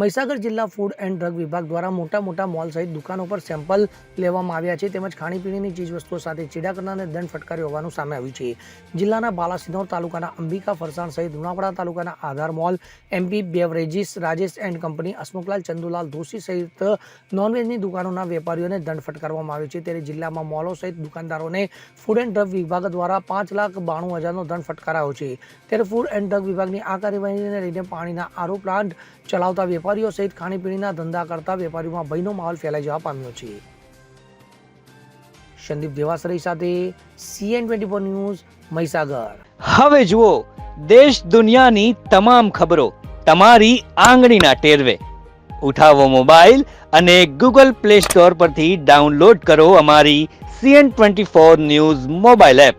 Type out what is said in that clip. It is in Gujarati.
મહીસાગર જિલ્લા ફૂડ એન્ડ ડ્રગ વિભાગ દ્વારા મોટા મોટા મોલ સહિત દુકાનો પર સેમ્પલ લેવામાં આવ્યા છે તેમજ ખાણીપીણીની ચીજવસ્તુઓ સાથે ચીડા કરનારને દંડ ફટકાર્યો હોવાનું સામે આવ્યું છે. જિલ્લાના બાલાસિનોર તાલુકાના અંબિકા ફરસાણ સહિત લુણાવાડા તાલુકાના Aadhaar mall, MP beverages, Rajesh and company, Hasmukhlal Chandulal Doshi સહિત નોનવેજની દુકાનોના વેપારીઓને દંડ ફટકારવામાં આવ્યો છે. ત્યારે જિલ્લામાં મોલો સહિત દુકાનદારોને ફૂડ એન્ડ ડ્રગ વિભાગ દ્વારા પાંચ લાખ બાણું હજારનો દંડ ફટકારાયો છે. ત્યારે ફૂડ એન્ડ ડ્રગ વિભાગની આ કાર્યવાહીને લઈને પાણીના આરો પ્લાન્ટ ચલાવતા વેપારીઓ સહિત ખાણીપીણીના ધંધા કરતા વેપારીઓમાં ભયનો માહોલ ફેલાઈ જવા પામ્યો છે. સંદીપ દેવાસરી સાથે CN twenty four news Mahisagar. હવે જુઓ, દેશ દુનિયાની તમામ ખબરો તમારી આંગળીના ટેરવે. ઉઠાવો મોબાઈલ અને ગૂગલ પ્લે સ્ટોર પરથી ડાઉનલોડ કરો અમારી CN twenty four news mobile app.